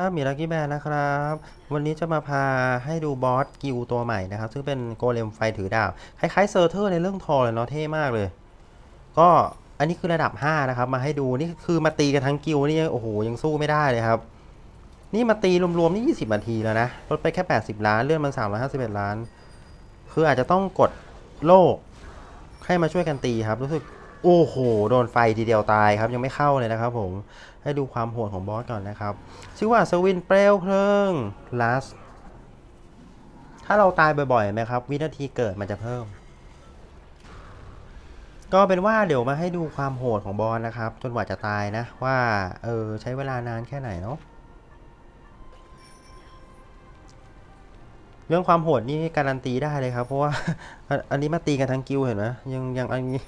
ครับมีลักกี้แบนนะครับ วันนี้จะมาพาให้ดูบอสกิลตัวใหม่นะครับ ซึ่งเป็นโกเลมไฟถือดาบ คล้ายๆเซอร์เทอร์ในเรื่องทอเลยเนาะเท่มากเลย ก็อันนี้คือระดับ 5 นะครับ มาให้ดูนี่คือมาตีกันทั้งกิลนี่โอ้โหยังสู้ไม่ได้เลยครับ นี่มาตีรวมๆนี่ 20 นาทีแล้วนะ ลดไปแค่ 80 ล้าน เลื่อนมัน351 ล้าน คืออาจจะต้องกดโลกให้มาช่วยกันตีครับรู้สึก โอ้โห โดนไฟทีเดียวตายครับ ยังไม่เข้าเลยนะครับผม ให้ดูความโหดของบอสก่อนนะครับ ชื่อว่าสวินเปลวเพลิงลัสถ้าเราตายบ่อยๆไหมครับ วินาทีเกิดมันจะเพิ่ม ก็เป็นว่าเดี๋ยวมาให้ดูความโหดของบอสนะครับ จนกว่าจะตายนะ ว่า เออ ใช้เวลานานแค่ไหนเนาะเรื่องความโหดนี่การันตีได้เลยครับ เพราะว่าอันนี้มาตีกันทั้งกิลด์เห็นไหมยังยังอันนี้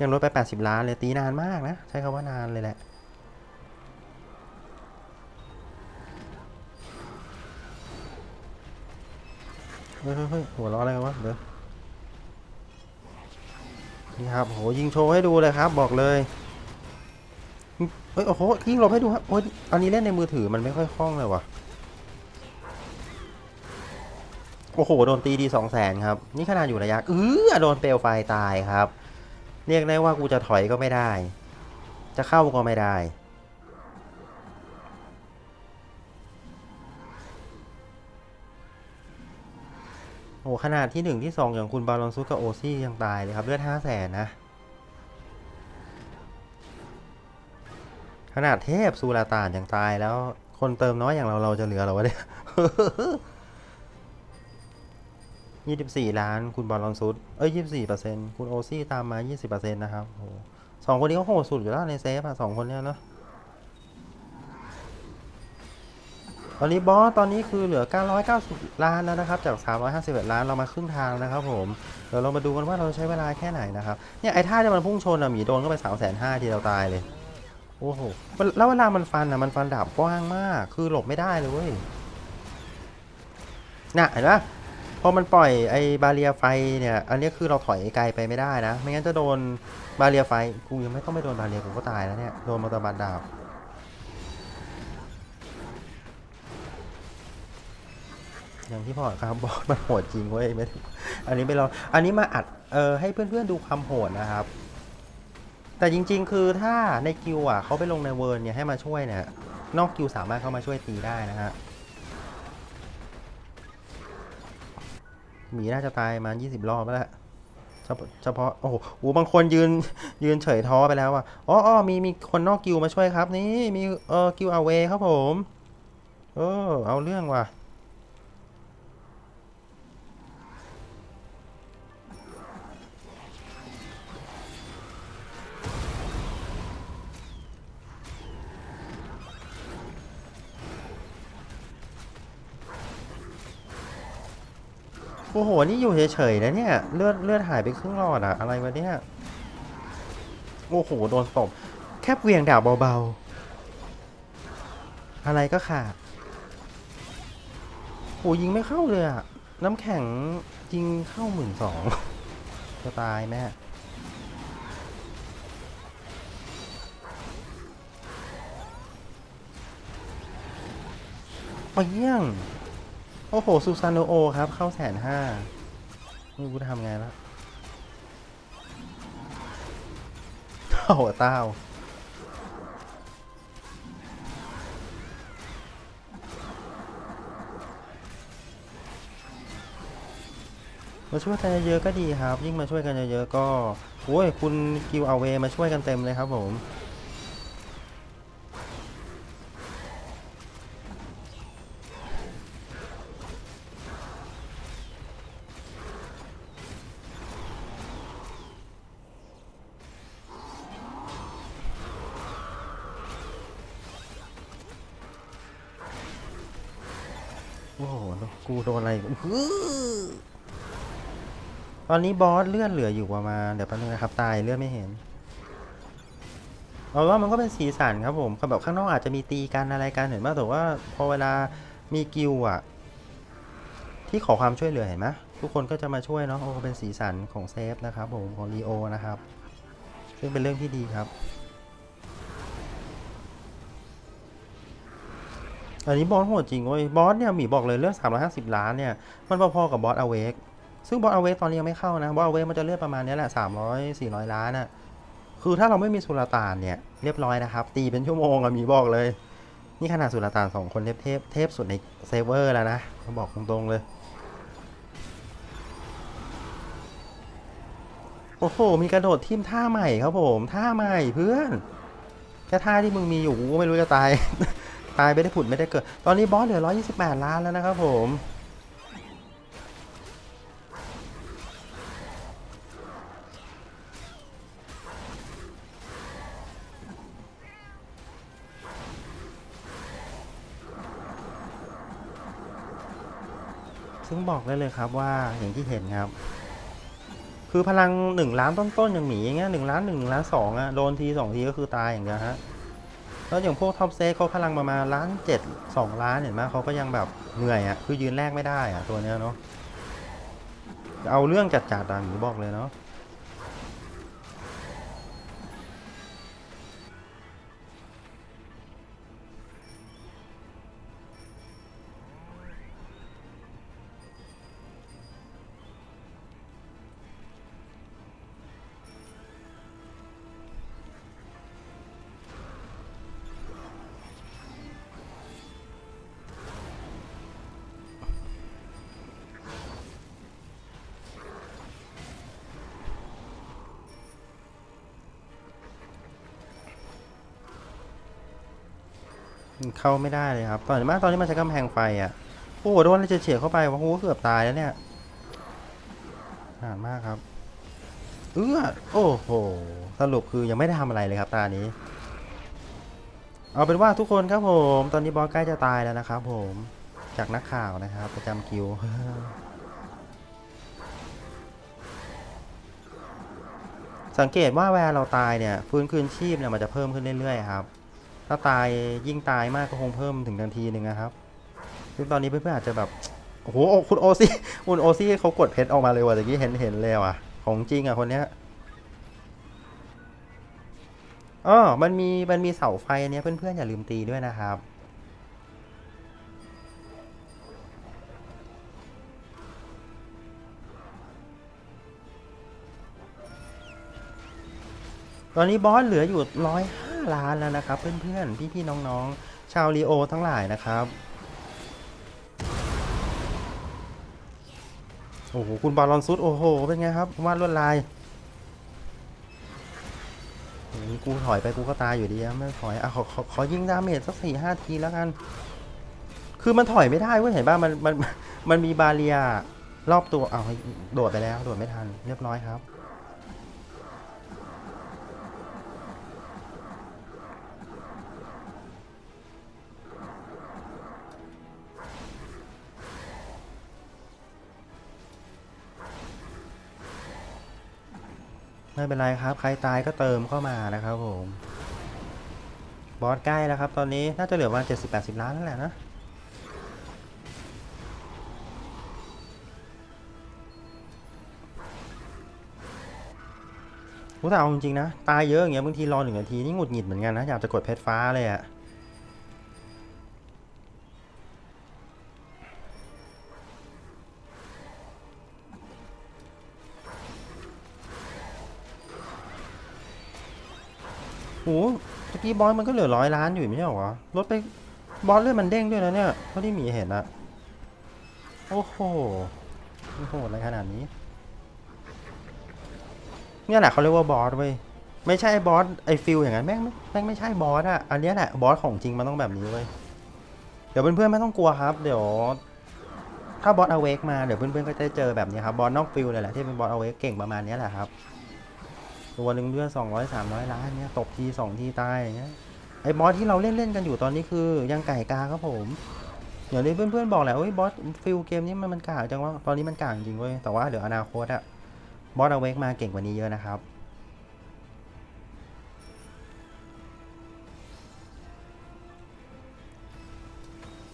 ยังลดไป 80 ล้านเลยตีนานมากนะ ใช้คำว่านานเลยแหละเฮ้ยเฮ้ยหัวเราะอะไรกันวะเดี๋ยวนี่ครับโหยิงโชว์ให้ดูเลยครับ บอกเลยเฮ้ยโอ้โหยิงหลบให้ดูครับโอ้ยอันนี้เล่นในมือถือมันไม่ค่อยคล่องเลยวะโอ้โห โดนตีดีสองแสนครับ นี่ขนาดอยู่ระยะเออโดนเปลวไฟตายครับ เรียกได้ว่ากูจะถอยก็ไม่ได้ จะเข้าก็ไม่ได้ โอ้ขนาดที่หนึ่งที่สองอย่างคุณบาลอนซุสกับโอซี่ยังตายเลยครับ เลือดห้าแสนนะ ขนาดเทพซูราตานยังตายแล้ว คนเติมน้อยอย่างเราเราจะเหลือหรอวะเนี่ย ยี่สิบสี่ล้าน คุณบอลลอนซุดเอ้ยยี่สิบสี่เปอร์เซ็นต์คุณโอซี่ตามมายี่สิบเปอร์เซ็นต์นะครับโอ้สองคนนี้ก็โหดสุดอยู่แล้วในเซฟอะสองคนเนี้ยเนาะตอนนี้บอสตอนนี้คือเหลือ 990 ล้านแล้วนะครับ จาก 351 ล้านเรามาครึ่งทางนะครับผมเดี๋ยวเรามาดูกันว่าเราใช้เวลาแค่ไหนนะครับเนี่ยไอ้ท่าที่มันพุ่งชนอะหมีโดนก็ไป3 5 0 0 0ทีเราตายเลยโอ้โหแล้วเวลามันฟันอะมันฟันดาบกว้างมาก คือหลบไม่ได้เลยเว้ยน่ะเห็นปะ พอมันปล่อยไอ้บาเรียไฟเนี่ย อันนี้คือเราถอยไกลไปไม่ได้นะ ไม่งั้นจะโดนบาเรียไฟ กูยังไม่ต้องไปโดนบาเรียกูก็ตายแล้วเนี่ย โดนมอเตอร์บันดาบอย่างที่บอครับบอสมันโหดจริงเว้ยไม่ได้อันนี้ไม่ลองอันนี้มาอัดเออให้เพื่อนๆดูความโหดนะครับ แต่จริง ๆ คือถ้าในกิวอะเขาไปลงในเวิร์นเนี่ยให้มาช่วยเนี่ยนอกกิวสามารถเข้ามาช่วยตีได้นะฮะ หมีน่าจะตายมา 20 รอบแล้วเฉพาะเฉพาะโอ้โหโอ้บางคนยืนยืนเฉยท้อไปแล้วอะอ๋ออมีมีคนนอกกิวมาช่วยครับ นี่มีเออกิวอาเวครับผม เออเอาเรื่องว่ะ อ้โห นี่อยู่เฉยๆนะเนี่ย เลือดเลือดหายไปครึ่งหลอดอะอะไรวะเนี่ย โอ้โห โดนตบ แค่เวียงดาบเบาๆ อะไรก็ขาดโอ้ยิงไม่เข้าเลยอะน้ำแข็งยิงเข้าหมื่นสองจะตายแม่ไปเยี่ยง โอ้โหซูซานโอโอครับเข้าแสนห้าไม่รู้ทำไงแล้วโอ้โหต้ามาช่วยกันเยอะก็ดีครับ ยิ่งมาช่วยกันเยอะๆก็โอ้ยคุณกิวเอาเวมาช่วยกันเต็มเลยครับผม กูโดนอะไรอือตอนนี้บอสเลื่อนเหลืออยู่ประมาณเดี๋ยวแป๊บนึงนะครับตายเลื่อนไม่เห็นเอาว่ามันก็เป็นสีสันครับผมแบบข้างนอกอาจจะมีตีกันอะไรกันเห็นไหมแต่ว่าพอเวลามีกิลด์อะที่ขอความช่วยเหลือเห็นไหมทุกคนก็จะมาช่วยเนาะโอ้เป็นสีสันของเซฟนะครับผมของลีโอนะครับ ซึ่งเป็นเรื่องที่ดีครับ อันนี้บอสโหดจริงเว้ยบอสเนี่ยหมีบอกเลยเรื่อง350 ล้านเนี่ยมันพอๆกับบอสอเวกซึ่งบอสอเวกตอนนี้ยังไม่เข้านะบอสอเวกมันจะเลือดประมาณนี้แหละ300 400 ล้านอะคือถ้าเราไม่มีสุลต่านเนี่ยเรียบร้อยนะครับ ตีเป็นชั่วโมงอะหมีบอกเลย นี่ขนาดสุลต่านสองคนเทพเทพเทพสุดในเซเวอร์แล้วนะบอกตรงๆเลยโอ้โห มีกระโดดทีมท่าใหม่ครับผม ท่าใหม่เพื่อน แค่ท่าที่มึงมีอยู่กูก็ไม่รู้จะตาย ตายไม่ได้ผุดไม่ได้เกิด ตอนนี้บอสเหลือ 128 ล้านแล้วนะครับผม ซึ่งบอกได้เลยครับว่าอย่างที่เห็นครับ คือพลังหนึ่งล้านต้นๆอย่างหมีอย่างเงี้ยหนึ่งล้านหนึ่งล้านสองอะโดนทีสองทีก็คือตายอย่างเดียวฮะ แล้วอย่างพวกท็อปเซตเขาพลังประมาณล้านเจ็ดสองล้านเห็นไหมเขาก็ยังแบบเหนื่อยอะ่ะคือยืนแรกไม่ได้อะ่ะตัวเนี้ยเนาะเอาเรื่องจัดๆอะหนูบอกเลยเนาะ เข้าไม่ได้เลยครับ ตอนนี้มาตอนนี้มันใช้กำแพงไฟอะ่ะ โอ้โหโดนอะไรจะเฉียดเข้าไปวะโอ้เกือบตายแล้วเนี่ยนานมากครับ เออโอ้โห สรุปคือยังไม่ได้ทำอะไรเลยครับตานี้ เอาเป็นว่าทุกคนครับผม ตอนนี้บอสใกล้จะตายแล้วนะครับผม จากนักข่าวนะครับประจำคิวสังเกตว่าเวลาเราตายเนี่ย ฟื้นคืนชีพเนี่ยมันจะเพิ่มขึ้นเรื่อยๆครับ ถ้าตายยิ่งตายมากก็คงเพิ่มถึงทันทีหนึ่งนะครับซึ่งตอนนี้เพื่อนๆอาจจะแบบโอ้โหคุณโอซี่คุณโอซี่เขากดเพชรออกมาเลยว่ะตะกี้เห็นเห็นเลยว่ะ ของจริงอะคนเนี้ยอ๋อมันมีมันมีเสาไฟอันเนี้ยเพื่อนๆอย่าลืมตีด้วยนะครับตอนนี้บอสเหลืออยู่ร้อย ห้าล้านแล้วนะครับเพื่อนๆ พี่ๆ น้องๆ ชาวลีโอทั้งหลายนะครับ โอ้โห คุณบอลลอนซุดโอ้โห เป็นไงครับวาดลวดลายโอ้โหกูถอยไปกูก็ตายอยู่ดีอะไม่ถอยอะขอขอขอยิงดาเมจสักสี่ห้าทีแล้วกัน คือมันถอยไม่ได้เว้ยเห็นป่ะมันมันมันมีบาเรียรอบตัวเอาโดดไปแล้ว โดดไม่ทัน เรียบร้อยครับ ไม่เป็นไรครับ ใครตายก็เติมเข้ามานะครับผม บอสใกล้แล้วครับ ตอนนี้น่าจะเหลือประมาณ70-80ล้านนั่นแหละนะรู้แต่เอาจริงๆนะ ตายเยอะอย่างเงี้ยบางทีรอหนึ่งนาทีนี่หงุดหงิดเหมือนกันนะ อยากจะกดเพชรฟ้าเลยอะ โอ้ตะกี้บอสมันก็เหลือร้อยล้านอยู่ไม่ใช่หรอวะลดไปบอสเลือดมันเด้งด้วยนะเนี่ยเท่าที่มีเห็นอะโอ้โหมันโหดอะไรขนาดนี้ เนี่ยแหละเขาเรียกว่าบอสเว้ยไม่ใช่บอสไอฟิลอย่างนั้นแม่งแม่งไม่ใช่บอสอะอันเนี้ยแหละบอสของจริงมันต้องแบบนี้เว้ยเดี๋ยวเพื่อนๆไม่ต้องกลัวครับ เดี๋ยว ถ้าบอสอเวกมาเดี๋ยวเพื่อนๆก็จะเจอแบบนี้ครับบอสนอกฟิลเลยแหละที่เป็นบอสอเวกเก่งประมาณนี้แหละครับ ตัวหนึ่งเลือดสองร้อยสามร้อยล้านเนี้ยตบทีสองทีตายอย่างเงี้ยไอ้บอสที่เราเล่นเล่นกันอยู่ตอนนี้คือยังไก่กาครับผมอย่างที่เพื่อนๆบอกแหละเอ้ยบอสฟิลเกมนี้มันมันกากจังวะตอนนี้มันกากจริงเว้ยแต่ว่าเดี๋ยวอนาคตอะบอสอเวกมาเก่งกว่านี้เยอะนะครับ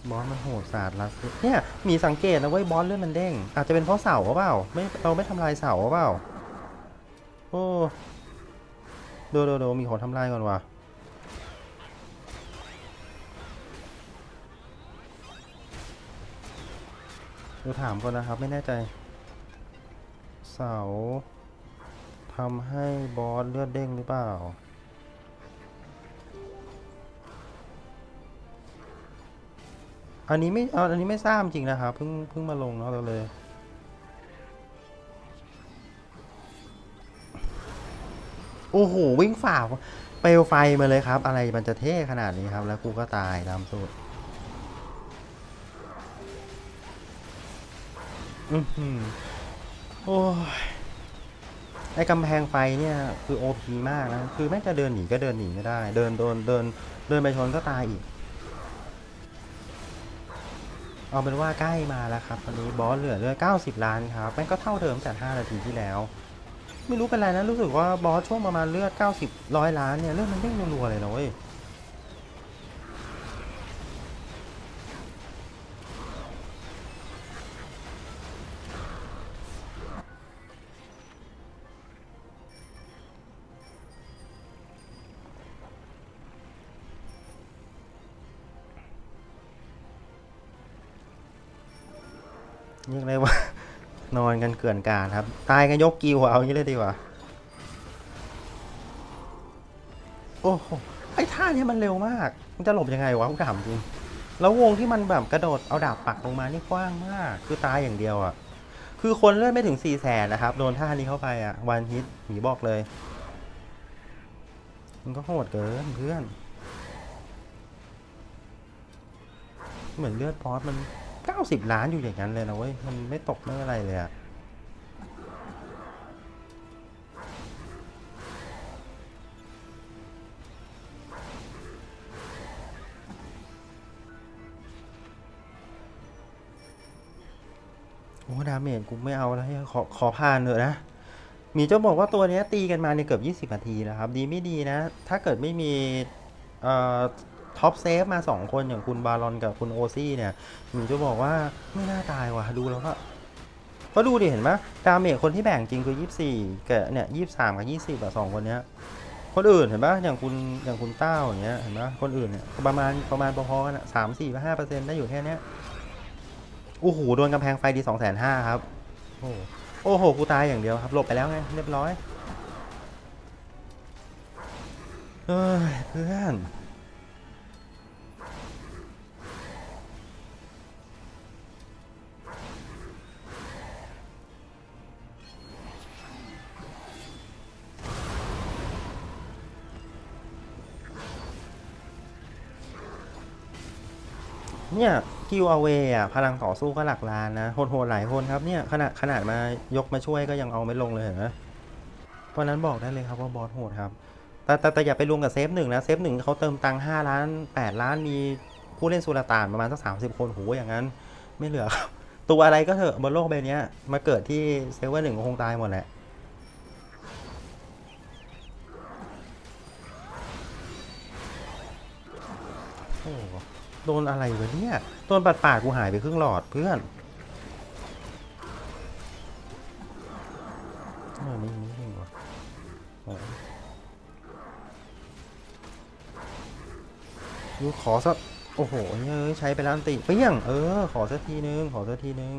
บอสมันโหดสาดลัดเนี่ยมีสังเกตนะเว้ยบอสเลื่อนมันเด้งอาจจะเป็นเพราะเสาเปล่าไม่เราไม่ทำลายเสาเปล่าโอ้ ดูดูดูมีคนทำลายก่อนว่ะเดี๋ยวถามก่อนนะครับ ไม่แน่ใจ เสาทำให้บอสเลือดเด้งหรือเปล่า อันนี้ไม่อาอันนี้ไม่ทราบจริงนะครับ เพิ่งเพิ่งมาลงเนาะเราเลย โอ้โห วิ่งฝ่าเปลวไฟมาเลยครับ อะไรมันจะเท่ขนาดนี้ครับ แล้วกูก็ตายตามสูตรอือหือโอ้ยไอ้กำแพงไฟเนี่ยคือโอพีมากนะ คือแม่งจะเดินหนีก็เดินหนีไม่ได้ เดินโดนเดินเดินไปชนก็ตายอีก เอาเป็นว่าใกล้มาแล้วครับตอนนี้บอสเหลือเลือด90 ล้านครับ แม่งก็เท่าเดิมแต่5นาทีที่แล้ว ไม่รู้เป็นไรนะ รู้สึกว่าบอสช่วงประมาณเลือด 90ร้อยล้านเนี่ย เลือดมันเด้งรัวๆเลยนะเว้ยเรียกได้ว่า นอนกันเกลื่อนกาดครับ ตายกันยกกิวอะเอางี้เลยดีกว่า โอ้โห ไอ้ท่านี้มันเร็วมาก มันจะหลบยังไงวะกูถามจริง แล้ววงที่มันแบบกระโดดเอาดาบปักลงมานี่กว้างมาก คือตายอย่างเดียวอะ่ะ คือคนเลือดไม่ถึงสี่แสนนะครับ โดนท่านี้เข้าไปอะ่ะ วันฮิตหมีบอกเลย มันก็โหดเกินเพื่อน เหมือนเลือดพอสมัน ก้าสิบล้านอยู่อย่างนั้นเลยนะเว้ย มันไม่ตกไม่อะไรเลยอะโอ้ดาเมจกูไม่เอาแล้วขอขอผ่านเถอะนะ มีเจ้าบอกว่าตัวนี้ตีกันมาในยเกือบ 20 นาทีนะครับ ดีไม่ดีนะ ถ้าเกิดไม่มีเอ่อ ท็อปเซฟมา 2 คนอย่างคุณบารอนกับคุณโอซี่เนี่ยหมีจะบอกว่าไม่น่าตายว่ะดูแล้วก็ก็ดูดิเห็นไหมดาเมจคนที่แบ่งจริงคือ 24กับเนี่ย23 กับ 20อะสองคนเนี้ยคนอื่นเห็นปะอย่างคุณอย่างคุณเต้าอย่างเงี้ยเห็นปะคนอื่นเนี่ยประมาณประมาณพอๆกันอะสามสี่ห้าเปอร์เซ็นต์ได้อยู่แค่เนี้ยโอ้โหโดนกำแพงไฟดีสองแสนห้าครับ โอ้โหโอ้โหกูตายอย่างเดียวครับหลบไปแล้วไงเรียบร้อยเฮ้ยเพื่อน เนี่ยกิวเอาเวอะพลังต่อสู้ก็หลักล้านนะโหดๆหลายคนครับเนี่ยขนาดขนาดมายกมาช่วยก็ยังเอาไม่ลงเลยเห็นไหมเพราะนั้นบอกได้เลยครับว่าบอสโหดครับแต่แต่แต่อย่าไปรวมกับเซฟหนึ่งนะเซฟหนึ่งเขาเติมตังค์ห้าล้านแปดล้านมีผู้เล่นสุลต่านประมาณสักสามสิบคนโหอย่างนั้น ไม่เหลือครับตัวอะไรก็เถอะบนโลกใบเนี้ยมาเกิดที่เซฟเวอร์หนึ่งก็คงตายหมดแหละ โดนอะไรวะเนี่ยโดนปัดปากกูหายไปครึ่งหลอดเพื่อนเออไม่ไม่จริงวะเออยูขอสักโอ้โหเอ้ยใช้ไปแล้วอันติเปี้ยง เออ ขอสักทีนึง ขอสักทีนึง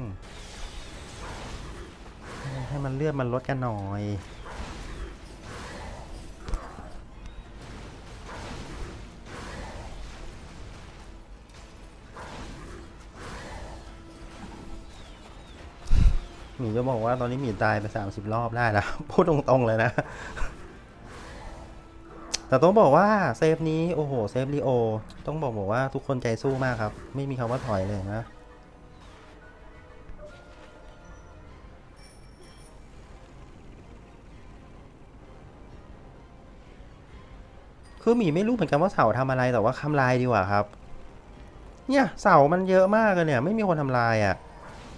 ให้มันเลือดมันลดกันหน่อย มีจะบอกว่าตอนนี้หมีตายไปสามสิบรอบได้แล้ว พูดตรงๆเลยนะ แต่ต้องบอกว่าเซฟนี้โอ้โหเซฟลีโอ ต้องบอกบอกว่าทุกคนใจสู้มากครับ ไม่มีคำว่าถอยเลยนะคือหมีไม่รู้เหมือนกันว่าเสาทำอะไรแต่ว่าทำลายดีกว่าครับ เนี่ยเสามันเยอะมากเลยเนี่ย ไม่มีคนทำลายอะ่ะ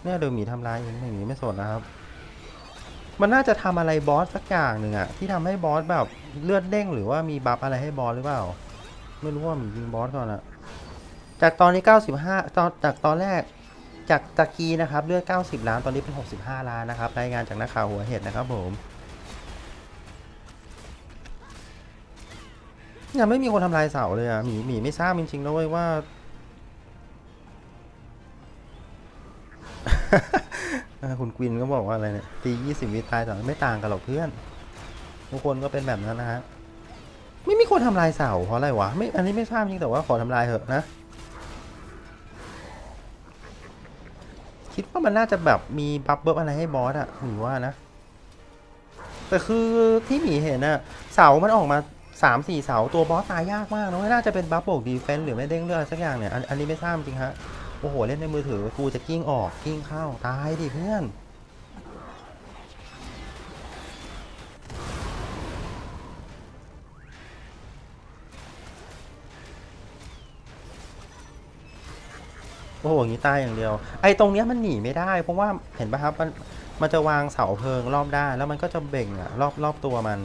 เนี่ยเดี๋ยหมีทำลายเองหมีไม่สนนะครับ มันน่าจะทำอะไรบอสสักอย่างหนึ่งอะที่ทำให้บอสแบบเลือดเด้งหรือว่ามีบัฟอะไรให้บอสหรือเปล่า ไม่รู้ว่าหมียิงบอสก่อนอะจากตอนนี้ 95ตอนจากตอนแรกจากตะกี้นะครับเลือด 90 ล้านตอนนี้เป็น 65 ล้านนะครับรายงานจากนักข่าวหัวเห็ดนะครับผมยังไม่มีคนทำลายเสาเลยอะหมีหมีไม่ทราบจริงๆนะเว้ยว่า คุณกวินก็บอกว่าอะไรเนี่ยตียี่สิบวิตายแต่ไม่ต่างกันหรอกเพื่อน ทุกคนก็เป็นแบบนั้นนะฮะ ไม่มีคนทำลายเสาเพราะอะไรวะ ไม่ อันนี้ไม่ทราบจริงแต่ว่าขอทำลายเถอะนะ คิดว่ามันน่าจะแบบมีบัฟเบิร์อะไรให้บอสอะหมีว่านะ แต่คือที่หมีเห็นอะเสามันออกมาสามสี่เสาตัวบอสตายยากมากนะว่าน่าจะเป็นบัฟบวกดีเฟนส์หรือไม่เด้งเลือดอะไรสักอย่างเนี่ยอันอันนี้ไม่ทราบจริงฮะ โอ้โห เล่นในมือถือกูจะกิ้งออกกิ้งเข้า ตายดิเพื่อน โอ้โห อย่างนี้ตายอย่างเดียว ไอ้ตรงเนี้ยมันหนีไม่ได้ เพราะว่าเห็นปะครับ มันมันจะวางเสาเพลิงรอบด้านแล้วมันก็จะเบ่งอะรอบรอบตัวมัน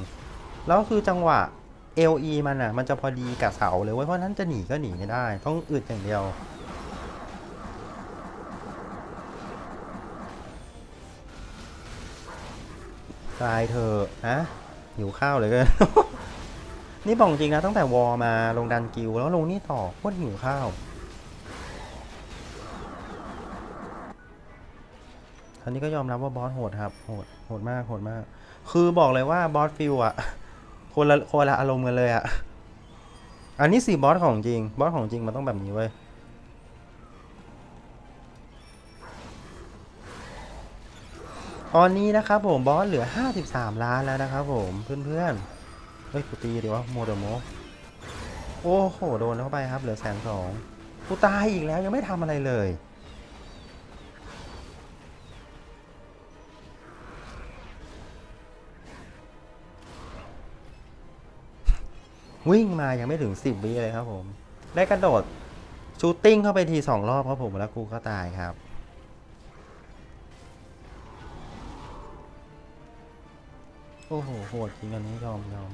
แล้วคือจังหวะ LE มันอะมันจะพอดีกับเสาเลยเว้ยเพราะนั้นจะหนีก็หนีไม่ได้ ต้องอึดอย่างเดียว ตายเถอะนะหิวข้าวเลยเกินนี่บอกจริงนะตั้งแต่วอมาลงดันกิวแล้วลงนี่ต่อโคตรหิวข้าว คราวนี้ก็ยอมรับว่าบอสโหดครับโหดโหดมากโหดมาก คือบอกเลยว่าบอสฟิลอะคนละคนละอารมณ์กันเลยอะอันนี้สิบอสของจริง บอสของจริงมันต้องแบบนี้เว้ย ตอนนี้นะครับผมบอสเหลือ 53 ล้านแล้วนะครับผมเพื่อนๆเฮ้ยกูตีดีวะโมเดโมโอ้โหโดนเข้าไปครับเหลือแสนสองกูตายอีกแล้วยังไม่ทำอะไรเลยวิ่งมายังไม่ถึง 10วิเลยครับผม ได้กระโดด ชูตติ้งเข้าไปทีสองรอบครับผม แล้วกูก็ตายครับ โอ้โห โหดจริงอันนี้ยอมยอม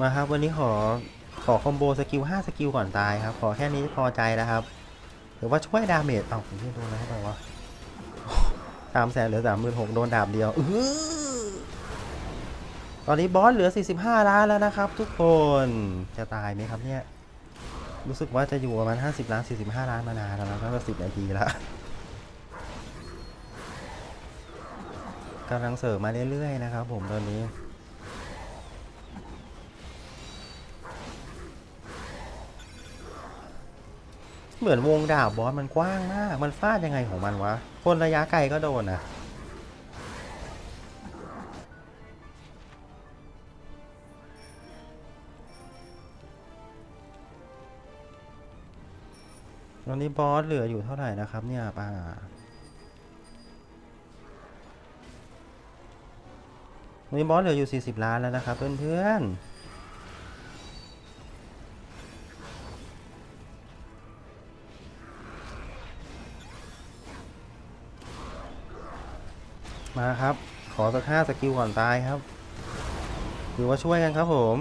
มาครับวันนี้ขอ อคอมโบสกิล5สกิลก่อนตายครับ ขอแค่นี้พอใจแล้วครับ หรือว่าช่วยดาเมจเอ้าผมที่โดนอะไรเข้าไปวะสามแสนเหลือสามหมื่นหกโดนดาบเดียวออตอนนี้บอสเหลือ 45 ล้านแล้วนะครับ ทุกคนจะตายไหมครับเนี่ย รู้สึกว่าจะอยู่ประมาณ 50 ล้าน 45 ล้านมานานแล้วนะตั้งแต่10 นาทีแล้วกำลังเสริมมาเรื่อยๆนะครับผมตอนนี้ เหมือนวงดาบบอสมันกว้างมาก มันฟาดยังไงของมันวะ คนระยะไกลก็โดนนะตอนนี้บอสเหลืออยู่เท่าไหร่นะครับเนี่ยป้าตอนนี้บอสเหลืออยู่ 40 ล้านแล้วนะครับเพื่อนๆ มาครับ ขอสักห้าสกิลก่อนตายครับถือว่าช่วยกันครับผม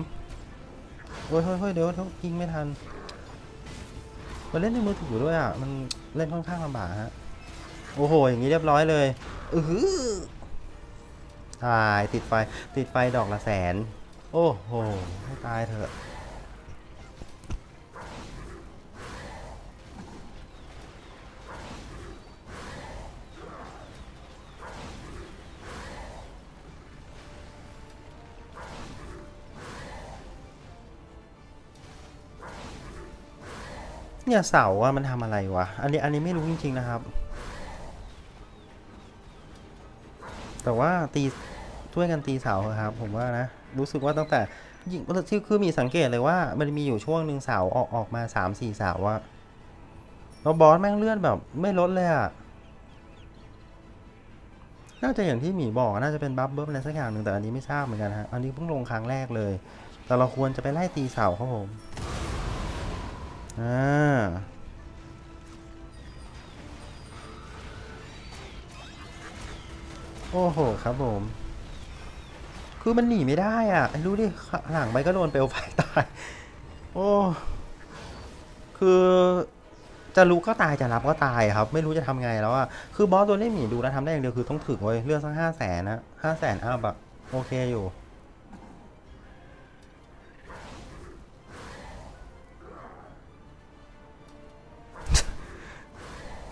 เฮ้ยเฮ้ยเฮ้ยเดี๋ยวเขายิงไม่ทันมันเล่นในมือถือด้วยอะ มันเล่นค่อนข้างลำบากฮะ โอ้โห อย่างนี้เรียบร้อยเลย อือหือตายติดไฟ ติดไฟดอกละแสน โอ้โห ให้ตายเถอะ เนี่ยเสาอะมันทำอะไรวะ อันนี้อันนี้ไม่รู้จริงๆนะครับ แต่ว่าตีช่วยกันตีเสาครับ ผมว่านะ รู้สึกว่าตั้งแต่ยิงที่คือมีสังเกตเลยว่า มันมีอยู่ช่วงหนึ่งเสาออกออกมาสามสี่เสาอะแล้วบอสแม่งเลื่อนแบบไม่ลดเลยอะน่าจะอย่างที่หมีบอกน่าจะเป็นบัฟเบิ้มอะไรสักอย่างหนึ่งแต่อันนี้ไม่ทราบเหมือนกันฮะ อันนี้เพิ่งลงครั้งแรกเลย แต่เราควรจะไปไล่ตีเสาครับผม อ่าโอ้โหครับผม คือมันหนีไม่ได้อะไอ้รู้ดิหลังไปก็โดนเปลวไฟตาย โอ้คือจะรู้ก็ตายจะรับก็ตายครับ ไม่รู้จะทำไงแล้วอะคือบอสตัวนี้หมีดูแล้วทำได้อย่างเดียวคือต้องถึงไว้ยเลือกสักห้าแสนนะห้าแสนอัพอะโอเคอยู่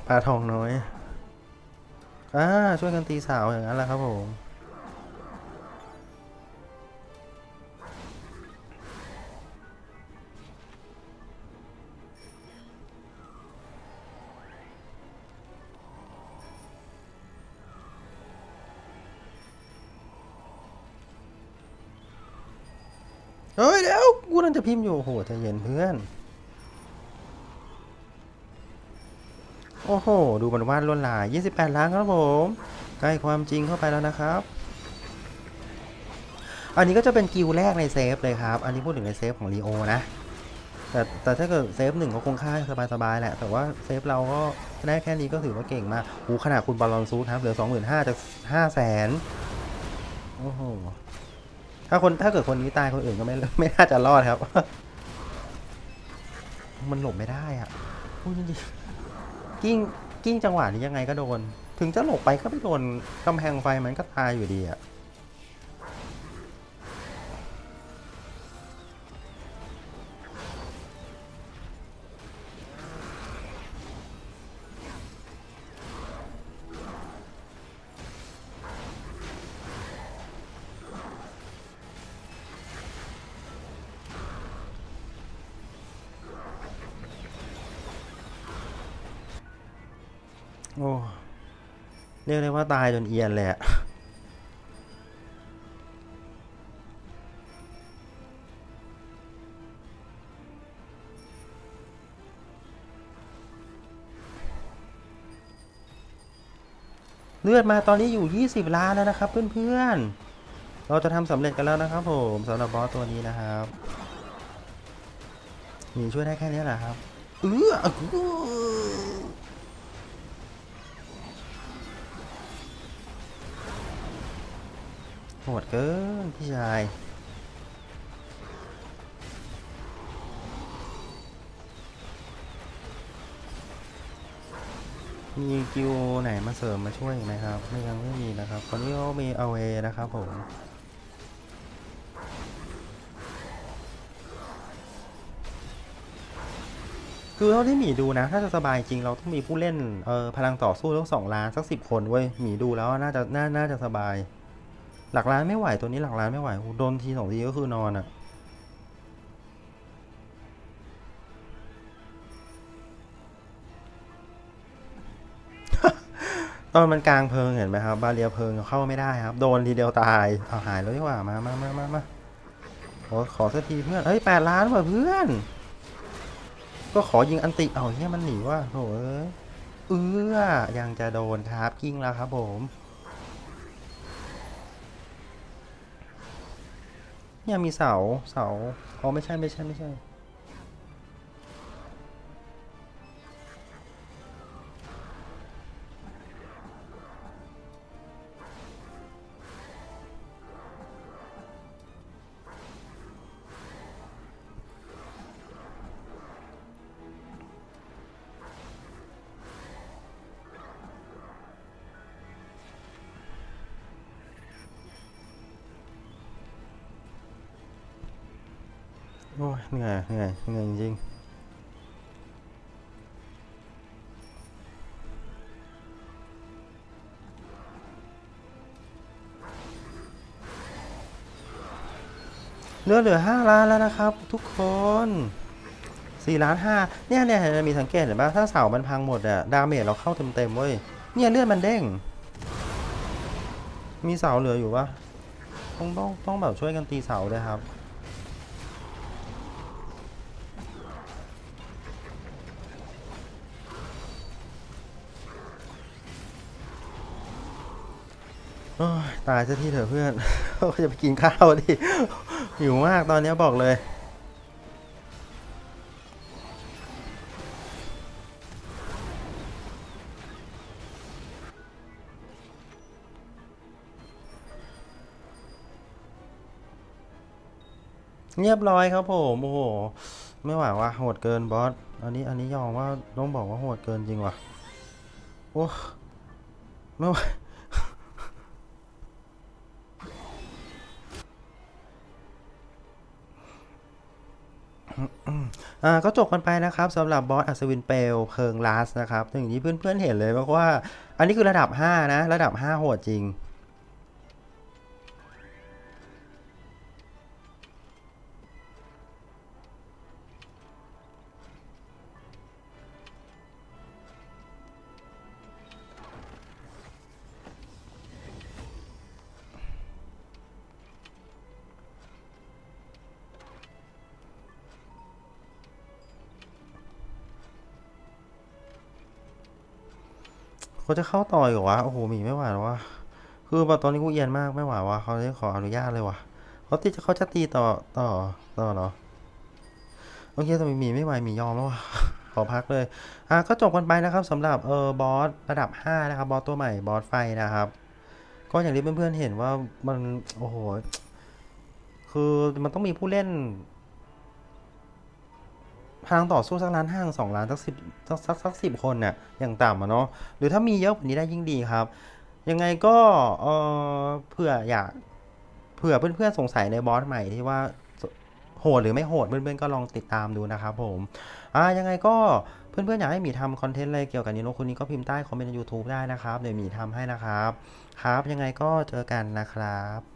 ปลาทองน้อย อ่า ช่วยกันตีสาวอย่างนั้นแหละครับผม เฮ้ย เดี๋ยว กูนั่นจะพิมพ์อยู่โอ้โหใจเย็นเพื่อน โอ้โห ดูมันวาดลวดลาย 28 ล้านครับผม ใกล้ความจริงเข้าไปแล้วนะครับ อันนี้ก็จะเป็นกิลแรกในเซฟเลยครับ อันนี้พูดถึงในเซฟของลีโอนะ แต่แต่ถ้าเกิดเซฟหนึ่งก็คงค่าสบายๆแหละ แต่ว่าเซฟเราก็ได้แค่นี้ก็ถือว่าเก่งมากหูขนาดคุณบอลลอนซูครับ เหลือ 25,000จาก500,000 โอ้โห ถ้าคนถ้าเกิดคนนี้ตายคนอื่นก็ไม่ไม่น่าจะรอดครับ มันหลบไม่ได้อะพูดจริง กิ้งกิ้งจังหวะนี้ยังไงก็โดน ถึงจะหลบไปก็ไม่โดนกำแพงไฟมันก็ตายอยู่ดีอะ โอ้เรียกได้ว่าตายจนเอียนเละเลือดมาตอนนี้อยู่ 20 ล้านแล้วนะครับ เพื่อนๆ เราจะทำสำเร็จกันแล้วนะครับผมสำหรับบอสตัวนี้นะครับหมีช่วยได้แค่นี้แหละครับเออ โหดเกินพี่ชายมีกิวไหนมาเสริมมาช่วยไหมครับ ไม่ยังไม่มีนะครับตอนนี้ก็มีเอาเอนะครับผมคือเท่าที่หมีดูนะ ถ้าจะสบายจริงเราต้องมีผู้เล่นเออพลังต่อสู้ต้องสองล้านสักสิบคนเว้ยหมีดูแล้วน่าจะน่าน่าจะสบาย หลักล้านไม่ไหวตัวนี้หลักล้านไม่ไหวโหโดนทีสองทีก็คือนอนอะตอนมันกลางเพลิงเห็นไหมครับ บาเรียเพลิงเข้าไม่ได้ครับ โดนทีเดียวตายเอาหายแล้วดีกว่ามามามามามาขอขอสักทีเพื่อนเอ้ยแปดล้านว่ะเพื่อน ก็ขอยิงอันติเอาเนี่ยมันหนีว่ะโถเอ้ยเอื้อยังจะโดนครับกิ้งแล้วครับผม เนี่ยมีเสาเสาอ๋อไม่ใช่ไม่ใช่ไม่ใช่ นื่อยเหนื่อยเหนื่อยจริงเหลือเหลือห้าล้านแล้วนะครับ ทุกคนสี่ล้านห้าเนี่ยเนี่ยมีสังเกตเห็นปะถ้าเสามันพังหมดอะดาเมจเราเข้าเต็มๆเว้ยเนี่ยเลือดมันเด้ง มีเสาเหลืออยู่ปะต้องต้องต้องแบบช่วยกันตีเสาด้วยครับ ตายซะที่เถอะเพื่อนก็จะไปกินข้าวดิหิวมากตอนนี้บอกเลยเรียบร้อยครับผมโอ้โห ไม่ไหวว่ะโหดเกินบอส อันนี้อันนี้ยอมว่าต้องบอกว่าโหดเกินจริงว่ะ โอ้ไม่ไหว อ่าก็จบกันไปนะครับสำหรับบอสอัศวินเปลวเพลิงลาสนะครับอย่างที่เพื่อนๆเห็นเลยเพราะว่า อันนี้คือระดับ 5 นะ ระดับ 5 โหดจริง เขาจะเข้าต่ออยู่วะ โอ้โหหมีไม่ไหวแล้ววะ คือแบบตอนนี้กูเอียนมากไม่ไหววะเขาจะขออนุญาตเลยวะเขาตีเขาจะตีต่อต่อต่อเหรอโอเคแต่หมีไม่ไหวหมียอมแล้ววะขอพักเลย อะก็จบกันไปนะครับสำหรับเออบอสระดับ 5 นะครับ บอสตัวใหม่ บอสไฟนะครับ ก็อย่างที่เพื่อนๆเห็นว่ามัน โอ้โห คือมันต้องมีผู้เล่น พลังต่อสู้สักล้านห้างสองล้านสักสิบสักสักสักสิบคนเนี่ยอย่างต่ำอะเนาะหรือถ้ามีเยอะกว่านี้ได้ยิ่งดีครับ ยังไงก็เออเผื่ออยากเผื่อเพื่อนๆสงสัยในบอสใหม่ที่ว่าโหดหรือไม่โหดเพื่อนๆก็ลองติดตามดูนะครับผมอ่ายังไงก็เพื่อนๆอยากให้หมีทำคอนเทนต์อะไรเกี่ยวกับนิโนคุนี้ก็พิมพ์ใต้คอมเมนต์ใน YouTube ได้นะครับเดี๋ยวหมีทำให้นะครับ ครับยังไงก็เจอกันนะครับ